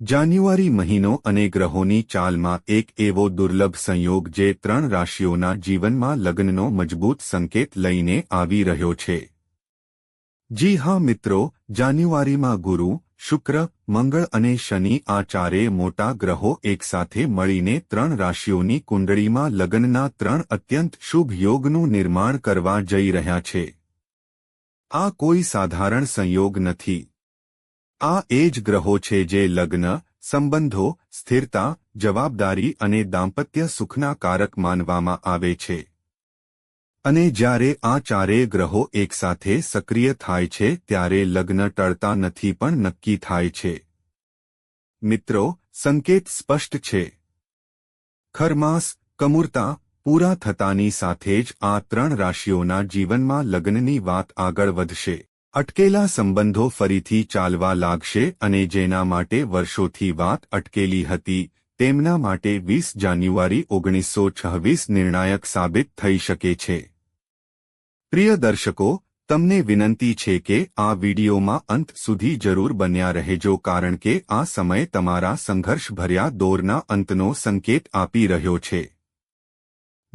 જાન્યુઆરી મહિનો અને ગ્રહોની ચાલમાં એક એવો દુર્લભ સંયોગ જે ત્રણ રાશિઓના જીવનમાં લગ્નનો મજબૂત સંકેત લઈને આવી રહ્યો છે. જી હા મિત્રો, જાન્યુઆરીમાં ગુરુ, શુક્ર, મંગળ અને શનિ આ ચારેય મોટા ગ્રહો એકસાથે મળીને ત્રણ રાશિઓની કુંડળીમાં લગ્નના ત્રણ અત્યંત શુભ યોગનું નિર્માણ કરવા જઈ રહ્યા છે. આ કોઈ સાધારણ સંયોગ નથી. આ એ જ ગ્રહો છે જે લગ્ન, સંબંધો, સ્થિરતા, જવાબદારી અને દાંપત્ય સુખના કારક માનવામાં આવે છે. અને જ્યારે આ ચારેય ગ્રહો એકસાથે સક્રિય થાય છે, ત્યારે લગ્ન ટળતા નથી પણ નક્કી થાય છે. મિત્રો, સંકેત સ્પષ્ટ છે. ખરમાસ, કમુરતા, પૂરા થતાની સાથે જ આ ત્રણ રાશિઓના જીવનમાં લગ્નની વાત આગળ વધશે. અટકેલા સંબંધો ફરીથી ચાલવા લાગશે અને જેના માટે વર્ષોથી વાત અટકેલી હતી, તેમના માટે વીસ જાન્યુઆરી ઓગણીસો છવ્વીસ નિર્ણાયક સાબિત થઈ શકે છે. પ્રિય દર્શકો, તમને વિનંતી છે કે આ વિડીયોમાં અંત સુધી જરૂર બન્યા રહેજો કારણ કે આ સમય તમારા સંઘર્ષભર્યા દોરના અંતનો સંકેત આપી રહ્યો છે.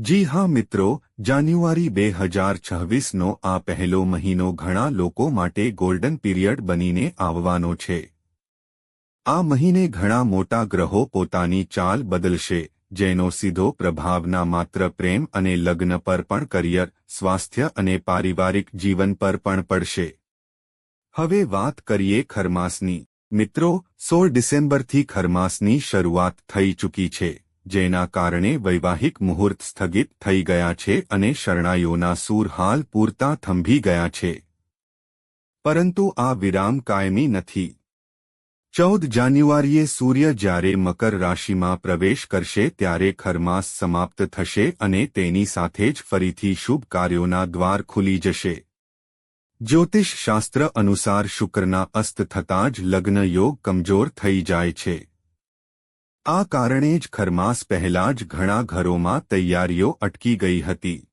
જી હા મિત્રો, જાન્યુઆરી બે હજાર છવ્વીસનો આ પહેલો મહિનો ઘણા લોકો માટે ગોલ્ડન પીરિયડ બનીને આવવાનો છે. આ મહિને ઘણા મોટા ગ્રહો પોતાની ચાલ બદલશે, જેનો સીધો પ્રભાવના માત્ર પ્રેમ અને લગ્ન પર પણ કરિયર, સ્વાસ્થ્ય અને પારિવારિક જીવન પર પણ પડશે. હવે વાત કરીએ ખરમાસની. મિત્રો, સોળ ડિસેમ્બરથી ખરમાસની શરૂઆત થઈ ચૂકી છે. જેના કારણે વૈવાહિક મુહૂર્ત સ્થગિત થઈ ગયા છે અને શરણાઈઓના સૂર હાલ પૂરતા થંભી ગયા છે. પરંતુ આ વિરામ કાયમી નથી. ચૌદ જાન્યુઆરીએ સૂર્ય જ્યારે મકર રાશિમાં પ્રવેશ કરશે ત્યારે ખરમાસ સમાપ્ત થશે અને તેની સાથે જ ફરીથી શુભ કાર્યોના દ્વાર ખુલી જશે. જ્યોતિષશાસ્ત્ર અનુસાર શુક્રના અસ્ત થતાં જ લગ્ન યોગ કમજોર થઈ જાય છે. આ કારણે જ ખરમાસ પહેલા જ ઘણા ઘરોમાં તૈયારીઓ અટકી ગઈ હતી.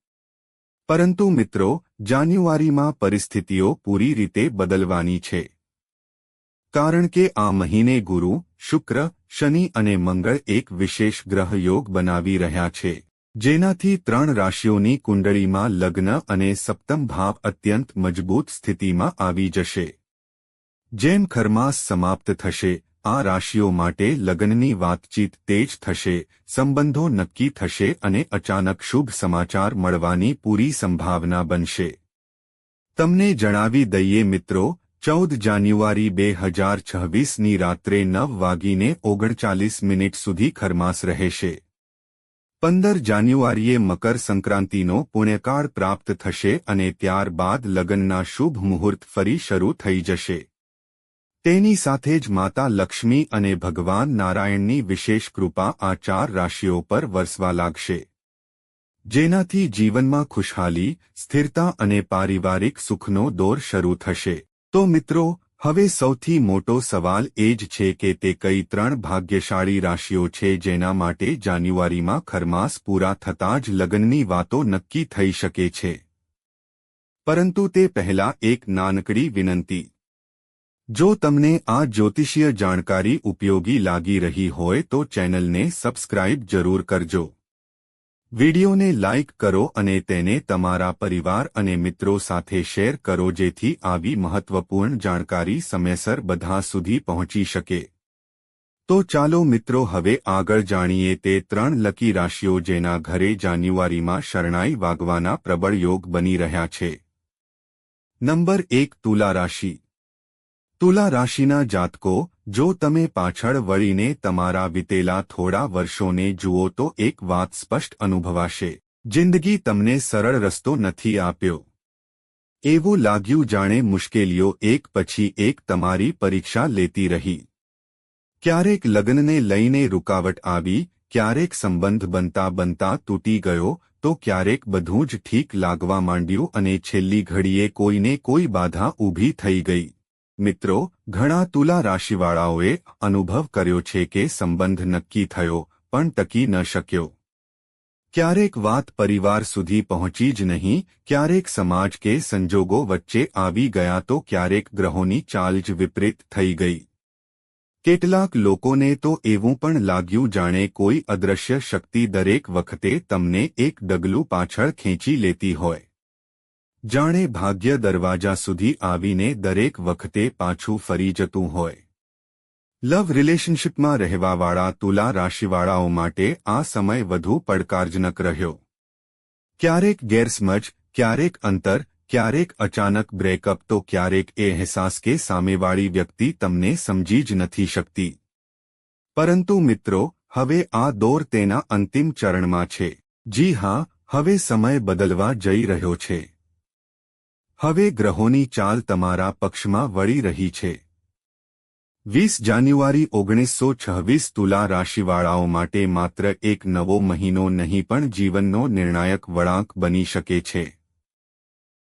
પરંતુ મિત્રો, જાન્યુઆરીમાં પરિસ્થિતિઓ પૂરી રીતે બદલવાની છે. કારણ કે આ મહિને ગુરુ, શુક્ર, શનિ અને મંગળ એક વિશેષ ગ્રહયોગ બનાવી રહ્યા છે, જેનાથી ત્રણ રાશિઓની કુંડળીમાં લગ્ન અને સપ્તમ ભાવ અત્યંત મજબૂત સ્થિતિમાં આવી જશે. જેમ ખરમાસ સમાપ્ત થશે આ રાશિઓ માટે લગ્નની વાતચીત તેજ થશે, સંબંધો નક્કી થશે અને અચાનક શુભ સમાચાર મળવાની પૂરી સંભાવના બનશે. તમને જણાવી દઈએ મિત્રો, ચૌદ જાન્યુઆરી બે હજાર છવ્વીસની રાત્રે નવ વાગીને ઓગણચાલીસ મિનિટ સુધી ખરમાસ રહેશે. પંદર જાન્યુઆરીએ મકર સંક્રાંતિનો પુણ્યકાળ પ્રાપ્ત થશે અને ત્યારબાદ લગ્નના શુભ મુહૂર્ત ફરી શરૂ થઈ જશે. તેની સાથે જ માતા લક્ષ્મી અને ભગવાન નારાયણની વિશેષ કૃપા આ ચાર રાશિઓ પર વરસવા લાગશે. જેનાથી જીવનમાં ખુશહાલી, સ્થિરતા અને પારિવારિક સુખનો દોર શરૂ થશે. તો મિત્રો, હવે સૌથી મોટો સવાલ એ જ છે કે તે કઈ ત્રણ ભાગ્યશાળી રાશિઓ છે જેના માટે જાન્યુઆરીમાં ખરમાસ પૂરા થતાં જ લગ્નની વાતો નક્કી થઈ શકે છે? પરંતુ તે પહેલા એક નાનકડી વિનંતી. જો તમને આ જ્યોતિષીય જાણકારી ઉપયોગી લાગી રહી હોય તો ચેનલને સબસ્ક્રાઇબ જરૂર કરજો. વિડિયોને લાઇક કરો અને તેને તમારા પરિવાર અને મિત્રો સાથે શેર કરો જેથી આવી મહત્વપૂર્ણ જાણકારી સમયસર બધા સુધી પહોંચી શકે. તો ચાલો મિત્રો હવે આગળ જાણીએ તે ત્રણ લકી રાશિઓ જેના ઘરે જાન્યુઆરીમાં શરણાઈ વાગવાના પ્રબળ યોગ બની રહ્યા છે. નંબર એક તુલા રાશિ. તુલા રાશિના જાતકો, જો તમે પાછળ વળીને તમારા વિતેલા થોડા વર્ષોને જુઓ તો એક વાત સ્પષ્ટ અનુભવાશે. જિંદગી તમને સરળ રસ્તો નથી આપ્યો. એવું લાગ્યું જાણે મુશ્કેલીઓ એક પછી એક તમારી પરીક્ષા લેતી રહી. ક્યારેક લગ્નને લઈને રૂકાવટ આવી, ક્યારેક સંબંધ બનતા બનતા તૂટી ગયો, તો ક્યારેક બધું જ ઠીક લાગવા માંડ્યું અને છેલ્લી ઘડીએ કોઈને કોઈ બાધા ઊભી થઈ ગઈ. મિત્રો, ઘણા તુલા રાશિવાળાઓએ અનુભવ કર્યો છે કે સંબંધ નક્કી થયો, પણ ટકી ન શક્યો. ક્યારેક વાત પરિવાર સુધી પહોંચી જ નહીં, ક્યારેક સમાજ કે સંજોગો વચ્ચે આવી ગયા તો ક્યારેક ગ્રહોની ચાલ જ વિપરીત થઈ ગઈ. કેટલાક લોકોને તો એવું પણ લાગ્યું, જાણે કોઈ અદ્રશ્ય શક્તિ દરેક વખતે તમને એક ડગલું પાછળ ખેંચી લેતી હોય. જાણે ભાગ્ય દરવાજા સુધી આવીને દરેક વખતે પાછું ફરી જતું હોય. લવ રિલેશનશિપમાં રહેવાવાળા તુલા રાશિવાળાઓ માટે આ સમય વધુ પડકારજનક રહ્યો. ક્યારેક ગેરસમજ, ક્યારેક અંતર, ક્યારેક અચાનક બ્રેકઅપ તો ક્યારેક એ અહેસાસ કે સામેવાળી વ્યક્તિ તમને સમજી જ નથી શકતી. પરંતુ મિત્રો, હવે આ દોર તેના અંતિમ ચરણમાં છે. જી હા, હવે સમય બદલવા જઈ રહ્યો છે. હવે ગ્રહોની ચાલ તમારા પક્ષમાં વળી રહી છે. વીસ જાન્યુઆરી ઓગણીસો છવ્વીસ તુલા રાશિવાળાઓ માટે માત્ર એક નવો મહિનો નહીં પણ જીવનનો નિર્ણાયક વળાંક બની શકે છે.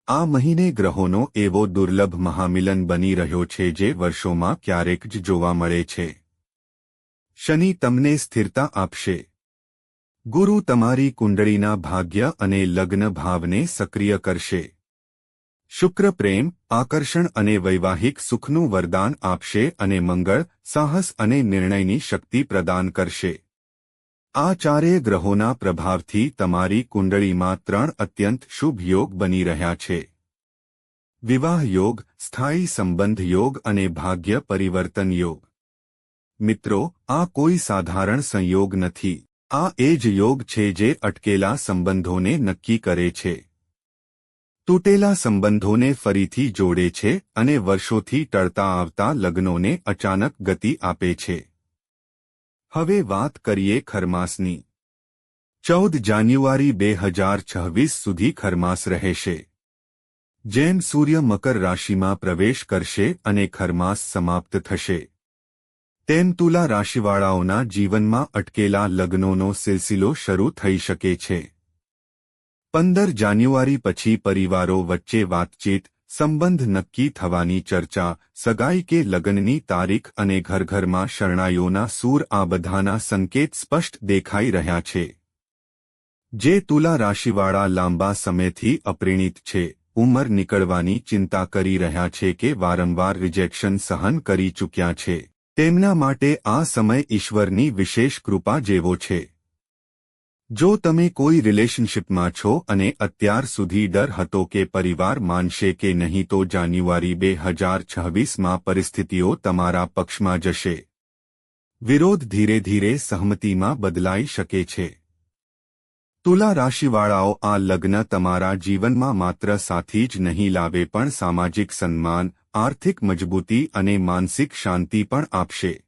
આ મહિને ગ્રહોનો એવો દુર્લભ મહામિલન બની રહ્યો છે જે વર્ષોમાં ક્યારેક જ જોવા મળે છે. શનિ તમને સ્થિરતા આપશે. ગુરુ તમારી કુંડળીના ભાગ્ય અને લગ્ન ભાવને સક્રિય કરશે. શુક્ર પ્રેમ, આકર્ષણ અને વૈવાહિક સુખનું વરદાન આપશે અને મંગળ, સાહસ અને નિર્ણયની શક્તિ પ્રદાન કરશે. આ ચારેય ગ્રહોના પ્રભાવથી તમારી કુંડળીમાં ત્રણ અત્યંત શુભ યોગ બની રહ્યા છે. વિવાહ યોગ, સ્થાયી સંબંધ યોગ અને ભાગ્ય પરિવર્તન યોગ. મિત્રો, આ કોઈ સાધારણ સંયોગ નથી. આ એ જ યોગ છે જે અટકેલા સંબંધોને નક્કી કરે છે. તૂટેલા સંબંધોને ફરીથી જોડે છે અને વર્ષોથી ટળતા આવતા લગ્નોને અચાનક ગતિ આપે છે. હવે વાત કરીએ ખરમાસની. ચૌદ જાન્યુઆરી બે હજાર છવ્વીસ સુધી ખરમાસ રહેશે. જેમ સૂર્ય મકર રાશિમાં પ્રવેશ કરશે અને ખરમાસ સમાપ્ત થશે. તેમ તુલા રાશિવાળાઓના જીવનમાં અટકેલા લગ્નોનો સિલસિલો શરૂ થઈ શકે છે. પંદર જાન્યુઆરી પછી પરિવારો વચ્ચે વાતચીત, સંબંધ નક્કી થવાની ચર્ચા, સગાઈ કે લગ્નની તારીખ અને ઘરઘરમાં શરણાઈઓના સૂર આ બધાના સંકેત સ્પષ્ટ દેખાઈ રહ્યા છે. જે તુલા રાશિવાળા લાંબા સમયથી અપ્રેણિત છે, ઉંમર નીકળવાની ચિંતા કરી રહ્યા છે કે વારંવાર રિજેક્શન સહન કરી ચૂક્યા છે. તેમના માટે આ સમય ઈશ્વરની વિશેષ કૃપા જેવો છે. જો તમે કોઈ રિલેશનશિપમાં છો અને અત્યાર સુધી ડર હતો કે પરિવાર માનશે કે નહીં તો જાન્યુઆરી બે હજાર છવ્વીસમાં પરિસ્થિતિઓ તમારા પક્ષમાં જશે. વિરોધ ધીરે ધીરે સહમતિમાં બદલાઈ શકે છે. તુલા રાશિવાળાઓ આ લગ્ન તમારા જીવનમાં માત્ર સાથી જ નહીં લાવે પણ સામાજિક સન્માન, આર્થિક મજબૂતી અને માનસિક શાંતિ પણ આપશે.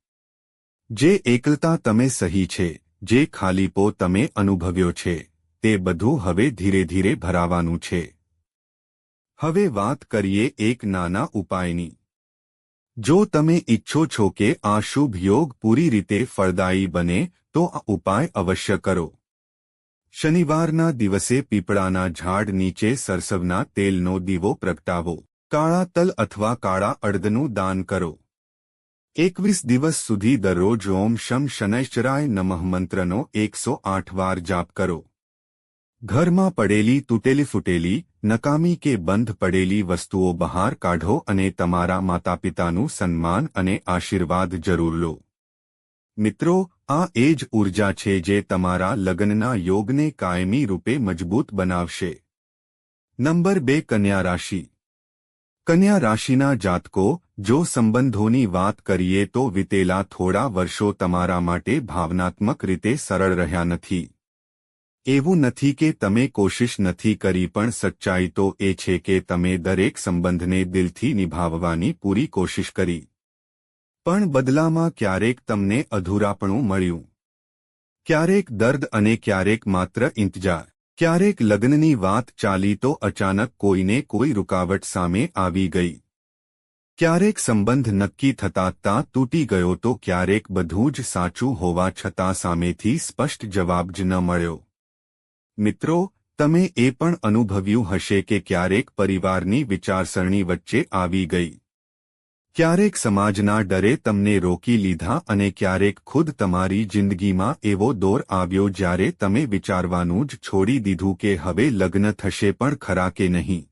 જે એકલતા તમે સહી છે. જે ખાલીપો તમે અનુભવ્યો છે, તે બધું હવે ધીરે ધીરે ભરાવાનું છે. હવે વાત કરીએ એક નાના ઉપાયની. જો તમે ઇચ્છો છો કે આ શુભ યોગ પૂરી રીતે ફળદાયી બને, તો આ ઉપાય અવશ્ય કરો. શનિવારના દિવસે પીપળાના ઝાડ નીચે સરસવના તેલનો દીવો પ્રગટાવો. કાળા તલ અથવા કાળા અડદનું દાન કરો. એકવીસ દિવસ સુધી દરરોજ ઓમ શમ શનૈશ્ચરાય નમઃ મંત્રનો એકસો આઠ વાર જાપ કરો. ઘરમાં પડેલી તૂટેલી ફૂટેલી, નકામી કે બંધ પડેલી વસ્તુઓ બહાર કાઢો અને તમારા માતાપિતાનું સન્માન અને આશીર્વાદ જરૂર લો. મિત્રો, આ એ જ ઊર્જા છે જે તમારા લગ્નના યોગને કાયમી રૂપે મજબૂત બનાવશે. નંબર બે, કન્યા રાશિ. કન્યા રાશિના જાતકો, જો સંબંધોની વાત કરીએ તો વિતેલા થોડા વર્ષો તમારા માટે ભાવનાત્મક રીતે સરળ રહ્યા નથી. એવું નથી કે તમે કોશિશ નથી કરી પણ સચ્ચાઈ તો એ છે કે તમે દરેક સંબંધને દિલથી નિભાવવાની પૂરી કોશિશ કરી. પણ બદલામાં ક્યારેક તમને અધૂરાપણું મળ્યું. ક્યારેક દર્દ અને ક્યારેક માત્ર ઇંતજાર. ક્યારેક લગ્નની વાત ચાલી તો અચાનક કોઈને કોઈ રૂકાવટ સામે આવી ગઈ. ક્યારેક સંબંધ નક્કી થતાં તૂટી ગયો તો ક્યારેક બધું જ સાચું હોવા છતાં સામેથી સ્પષ્ટ જવાબ જ ન મળ્યો. મિત્રો, તમે એ પણ અનુભવ્યું હશે કે ક્યારેક પરિવારની વિચારસરણી વચ્ચે આવી ગઈ. ક્યારેક સમાજના ડરે તમને રોકી લીધા અને ક્યારેક ખુદ તમારી જિંદગીમાં એવો દોર આવ્યો જ્યારે તમે વિચારવાનું જ છોડી દીધું કે હવે લગ્ન થશે પણ ખરા કે નહીં.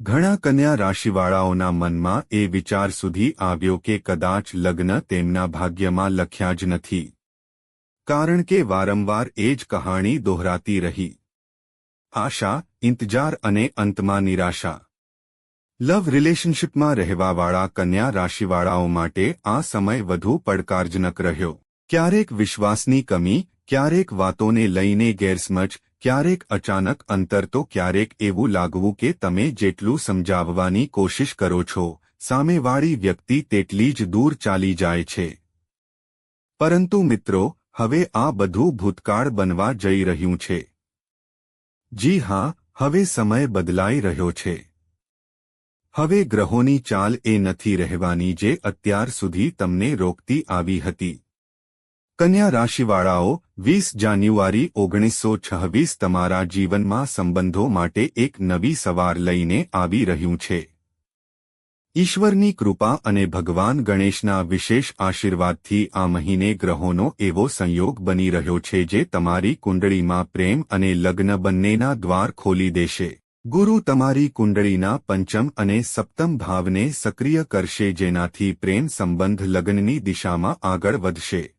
ઘણા કન્યા રાશિવાળાઓના મનમાં એ વિચાર સુધી આવ્યો કે કદાચ લગ્ન તેમના ભાગ્યમાં લખ્યા જ નથી. કારણ કે વારંવાર એ જ કહાણી દોહરાતી રહી. આશા, ઇંતજાર અને અંતમાં નિરાશા. લવ રિલેશનશિપમાં રહેવાવાળા કન્યા રાશિવાળાઓ માટે આ સમય વધુ પડકારજનક રહ્યો. ક્યારેક વિશ્વાસની કમી, ક્યારેક વાતોને લઈને ગેરસમજ, ક્યારેક અચાનક અંતર તો ક્યારેક એવું લાગવું કે તમે જેટલું સમજાવવાની કોશિશ કરો છો, સામેવાળી વ્યક્તિ તેટલી જ દૂર ચાલી જાય છે. પરંતુ મિત્રો, હવે આ બધું ભૂતકાળ બનવા જઈ રહ્યું છે. જી હા, હવે સમય બદલાઈ રહ્યો છે. હવે ગ્રહોની ચાલ એ નથી રહેવાની જે અત્યાર સુધી તમને રોકતી આવી હતી. કન્યા રાશિવાળાઓ, વીસ જાન્યુઆરી ઓગણીસો છવ્વીસ તમારા જીવનમાં સંબંધો માટે એક નવી સવાર લઈને આવી રહ્યું છે. ઈશ્વરની કૃપા અને ભગવાન ગણેશના વિશેષ આશીર્વાદથી આ મહિને ગ્રહોનો એવો સંયોગ બની રહ્યો છે જે તમારી કુંડળીમાં પ્રેમ અને લગ્ન બંનેના દ્વાર ખોલી દેશે. ગુરુ તમારી કુંડળીના પંચમ અને સપ્તમ ભાવને સક્રિય કરશે જેનાથી પ્રેમ સંબંધ લગ્નની દિશામાં આગળ વધશે.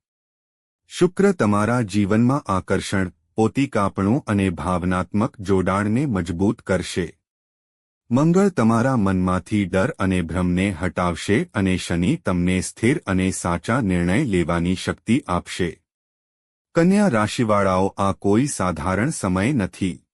શુક્ર તમારા જીવનમાં આકર્ષણ, પોતિકાપણું અને ભાવનાત્મક જોડાણને મજબૂત કરશે. મંગળ તમારા મનમાંથી ડર અને ભ્રમને હટાવશે અને શનિ તમને સ્થિર અને સાચા નિર્ણય લેવાની શક્તિ આપશે. કન્યા રાશિવાળાઓ, આ કોઈ સાધારણ સમય નથી.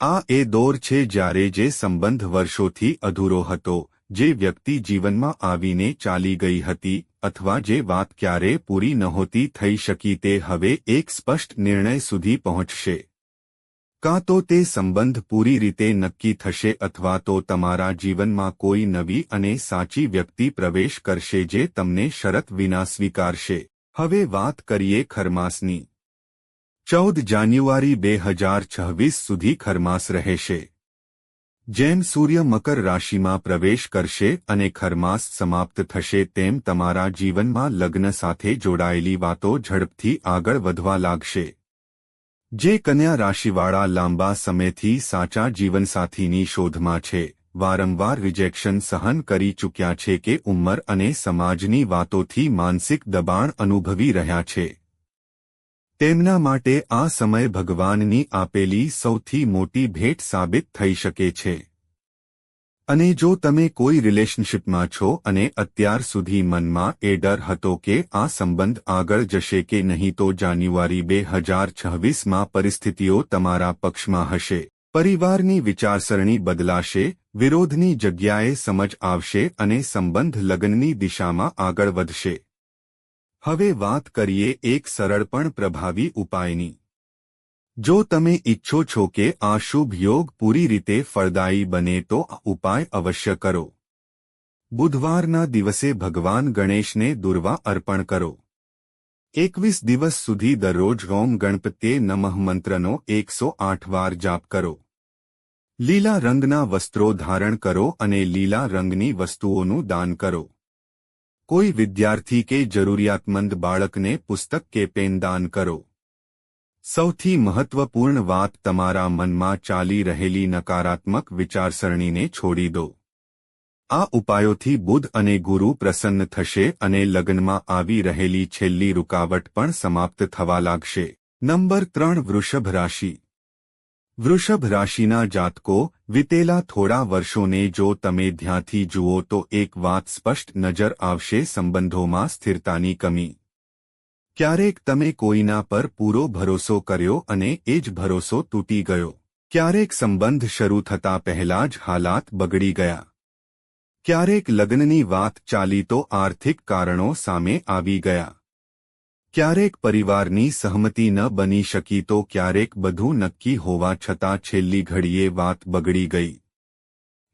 આ એ દોર છે જ્યારે જે સંબંધ વર્ષોથી અધૂરો હતો, જે વ્યક્તિ જીવનમાં આવીને ચાલી ગઈ હતી, અથવા જે વાત ક્યારે પૂરી નહોતી થઈ શકી તે હવે એક સ્પષ્ટ નિર્ણય સુધી પહોંચશે. કાં તો તે સંબંધ પૂરી રીતે નક્કી થશે અથવા તો તમારા જીવનમાં કોઈ નવી અને સાચી વ્યક્તિ પ્રવેશ કરશે જે તમને શરત વિના સ્વીકારશે. હવે વાત કરીએ ખરમાસની. ચૌદ જાન્યુઆરી બે હજાર છવ્વીસ સુધી ખરમાસ રહેશે. જેમ સૂર્ય મકર રાશિમાં પ્રવેશ કરશે અને ખરમાસ સમાપ્ત થશે, તેમ તમારા જીવનમાં લગ્ન સાથે જોડાયેલી વાતો ઝડપથી આગળ વધવા લાગશે. જે કન્યા રાશિવાળા લાંબા સમયથી સાચા જીવનસાથીની શોધમાં છે, વારંવાર રિજેક્શન સહન કરી ચૂક્યા છે કે ઉંમર અને સમાજની વાતોથી માનસિક દબાણ અનુભવી રહ્યા છે. તેમના માટે આ સમય ભગવાનની આપેલી સૌથી મોટી ભેટ સાબિત થઈ શકે છે. અને જો તમે કોઈ રિલેશનશિપમાં છો અને અત્યાર સુધી મનમાં એ ડર હતો કે આ સંબંધ આગળ જશે કે નહીં તો જાન્યુઆરી બે હજાર છવ્વીસમાં પરિસ્થિતિઓ તમારા પક્ષમાં હશે. પરિવારની વિચારસરણી બદલાશે, વિરોધની જગ્યાએ સમજ આવશે અને સંબંધ લગ્નની દિશામાં આગળ વધશે. હવે વાત કરીએ એક સરળ પણ પ્રભાવી ઉપાયની. જો તમે ઈચ્છો છો કે આ શુભ યોગ પૂરી રીતે ફળદાયી બને તો આ ઉપાય અવશ્ય કરો. બુધવારના દિવસે ભગવાન ગણેશને દુર્વા અર્પણ કરો. એકવીસ દિવસ સુધી દરરોજ ઓમ ગણપત્યે નમઃ મંત્રનો એકસો આઠ વાર જાપ કરો. લીલા રંગના વસ્ત્રો ધારણ કરો અને લીલા રંગની વસ્તુઓનું દાન કરો. કોઈ વિદ્યાર્થી કે જરૂરિયાતમંદ બાળકને પુસ્તક કે પેન દાન કરો. સૌથી મહત્વપૂર્ણ વાત તમારા મનમાં ચાલી રહેલી નકારાત્મક વિચારસરણીને છોડી દો. આ ઉપાયોથી બુધ અને ગુરુ પ્રસન્ન થશે અને લગ્નમાં આવી રહેલી છેલ્લી રૂકાવટ પણ સમાપ્ત થવા લાગશે. નંબર ત્રણ વૃષભ રાશિ. વૃષભ રાશિના જાતકો, વિતેલા થોડા વર્ષોને જો તમે ધ્યાનથી જુઓ તો એક વાત સ્પષ્ટ નજર આવશે સંબંધોમાં સ્થિરતાની કમી. ક્યારેક તમે કોઈના પર પૂરો ભરોસો કર્યો અને એ જ ભરોસો તૂટી ગયો. ક્યારેક સંબંધ શરૂ થતા પહેલા જ હાલાત બગડી ગયા. ક્યારેક લગ્નની વાત ચાલી તો આર્થિક કારણો સામે આવી ગયા. ક્યારેક પરિવારની સહમતિ ન બની શકી તો ક્યારેક બધું નક્કી હોવા છતાં છેલ્લી ઘડીએ વાત બગડી ગઈ.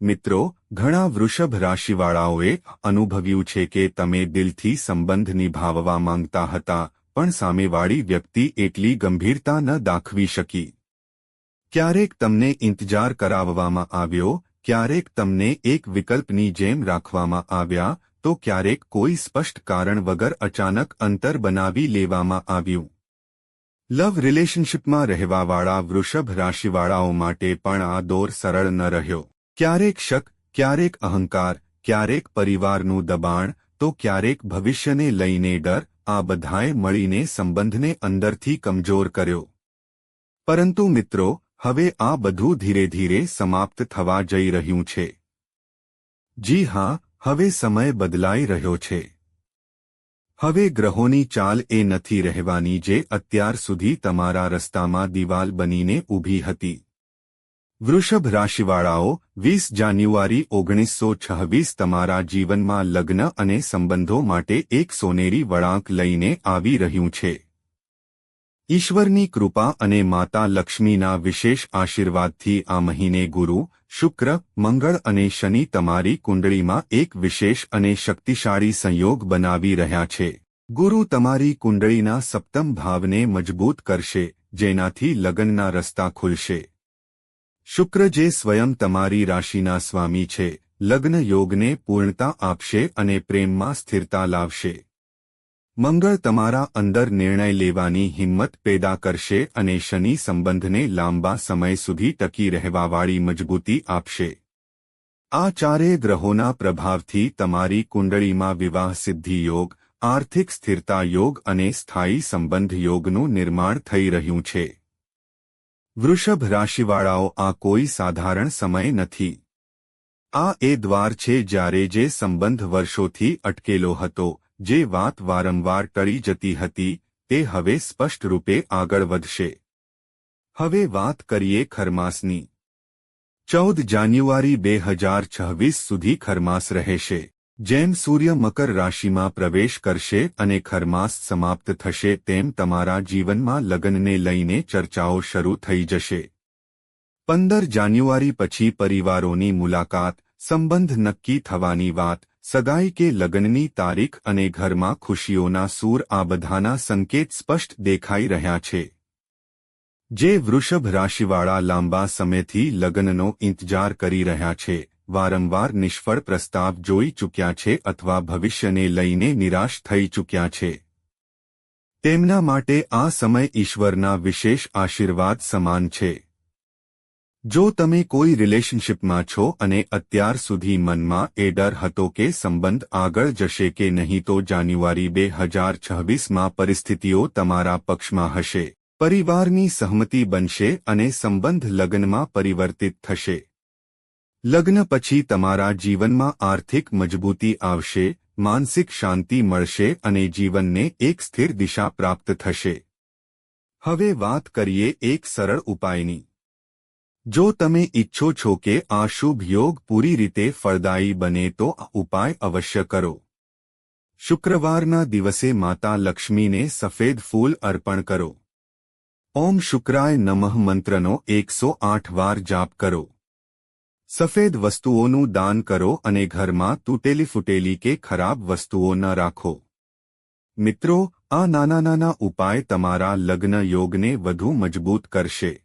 મિત્રો, ઘણા વૃષભ રાશિવાળાઓએ અનુભવ્યું છે કે તમે દિલથી સંબંધ નિભાવવા માંગતા હતા, પણ સામેવાળી વ્યક્તિ એટલી ગંભીરતા ન દાખવી શકી. ક્યારેક તમને ઇંતજાર કરાવવામાં આવ્યો, ક્યારેક તમને એક વિકલ્પની જેમ રાખવામાં આવ્યા તો ક્યારેક કોઈ સ્પષ્ટ કારણ વગર અચાનક અંતર બનાવી લેવામાં આવ્યું. લવ રિલેશનશિપમાં રહેવાવાળા વૃષભ રાશિવાળાઓ માટે પણ આ દોર સરળ ન રહ્યો. ક્યારેક શક, ક્યારેક અહંકાર, ક્યારેક પરિવારનું દબાણ, તો ક્યારેક ભવિષ્યને લઈને ડર, આ બધાએ મળીને સંબંધને અંદરથી કમજોર કર્યો. પરંતુ મિત્રો, હવે આ બધું ધીરે ધીરે સમાપ્ત થવા જઈ રહ્યું છે. જી હા હવે સમય બદલાઈ રહ્યો છે. હવે ગ્રહોની ચાલ એ નથી રહેવાની જે અત્યાર સુધી તમારા રસ્તામાં દિવાલ બનીને ઊભી હતી. વૃષભ રાશિવાળાઓ, વીસ જાન્યુઆરી ઓગણીસો છવ્વીસ તમારા જીવનમાં લગ્ન અને સંબંધો માટે એક સોનેરી વળાંક લઈને આવી રહ્યું છે. ઈશ્વરની કૃપા અને માતા લક્ષ્મીના વિશેષ આશીર્વાદથી આ મહિને ગુરુ શુક્ર, મંગળ અને શનિ તમારી કુંડળીમાં એક વિશેષ અને શક્તિશાળી સંયોગ બનાવી રહ્યા છે. ગુરુ તમારી કુંડળીના સપ્તમ ભાવને મજબૂત કરશે, જેનાથી લગ્નના રસ્તા ખુલશે. શુક્ર જે સ્વયં તમારી રાશિના સ્વામી છે લગ્ન યોગને પૂર્ણતા આપશે અને પ્રેમમાં સ્થિરતા લાવશે. મંગળ તમારા અંદર નિર્ણય લેવાની હિંમત પેદા કરશે અને શનિ સંબંધને લાંબા સમય સુધી ટકી રહેવાવાળી મજબૂતી આપશે. આ ચારેય ગ્રહોના પ્રભાવથી તમારી કુંડળીમાં વિવાહ સિદ્ધિ યોગ, આર્થિક સ્થિરતા યોગ અને સ્થાયી સંબંધ યોગનું નિર્માણ થઈ રહ્યું છે. વૃષભ રાશિવાળાઓ આ કોઈ સાધારણ સમય નથી. આ એ દ્વાર છે જ્યારે જે સંબંધ વર્ષોથી અટકેલો હતો જે વાત વારંવાર ટળી જતી હતી, તે હવે સ્પષ્ટ રૂપે આગળ વધશે. હવે વાત કરીએ ખરમાસની. ચૌદ જાન્યુઆરી બે હજાર છવ્વીસ સુધી ખરમાસ રહેશે, જેમ સૂર્ય મકર રાશિમાં પ્રવેશ કરશે અને ખરમાસ સમાપ્ત થશે તેમ તમારા જીવનમાં લગ્નને લઈને ચર્ચાઓ શરૂ થઈ જશે. પંદર જાન્યુઆરી પછી પરિવારોની મુલાકાત, સંબંધ નક્કી થવાની વાત સગાઈ કે લગ્નની તારીખ અને ઘરમાં ખુશીઓના સૂર આ બધાના સંકેત સ્પષ્ટ દેખાઈ રહ્યા છે. જે વૃષભ રાશિવાળા લાંબા સમયથી લગ્નનો ઇંતજાર કરી રહ્યા છે, વારંવાર નિષ્ફળ પ્રસ્તાવ જોઈ ચૂક્યા છે અથવા ભવિષ્યને લઈને નિરાશ થઈ ચૂક્યા છે. તેમના માટે આ સમય ઈશ્વરના વિશેષ આશીર્વાદ સમાન છે. જો તમે કોઈ રિલેશનશિપમાં છો અને અત્યાર સુધી મનમાં એ ડર હતો કે સંબંધ આગળ જશે કે નહીં, તો જાન્યુઆરી બે હજાર છવ્વીસમાં પરિસ્થિતિઓ તમારા પક્ષમાં હશે. પરિવારની સહમતિ બનશે અને સંબંધ લગ્નમાં પરિવર્તિત થશે. લગ્ન પછી તમારા જીવનમાં આર્થિક મજબૂતી આવશે, માનસિક શાંતિ મળશે અને જીવનને એક સ્થિર દિશા પ્રાપ્ત થશે. હવે વાત કરીએ એક સરળ ઉપાયની. જો તમે ઈચ્છો છો કે આ શુભ યોગ પૂરી રીતે ફળદાયી બને તો ઉપાય અવશ્ય કરો. શુક્રવારના દિવસે માતા લક્ષ્મીને સફેદ ફૂલ અર્પણ કરો. ઓમ શુક્રાય નમઃ મંત્રનો એકસો આઠ વાર જાપ કરો. સફેદ વસ્તુઓનું દાન કરો અને ઘરમાં તૂટેલી ફૂટેલી કે ખરાબ વસ્તુઓ ન રાખો. મિત્રો, આ નાના નાના ઉપાય તમારા લગ્ન યોગને વધુ મજબૂત કરશે.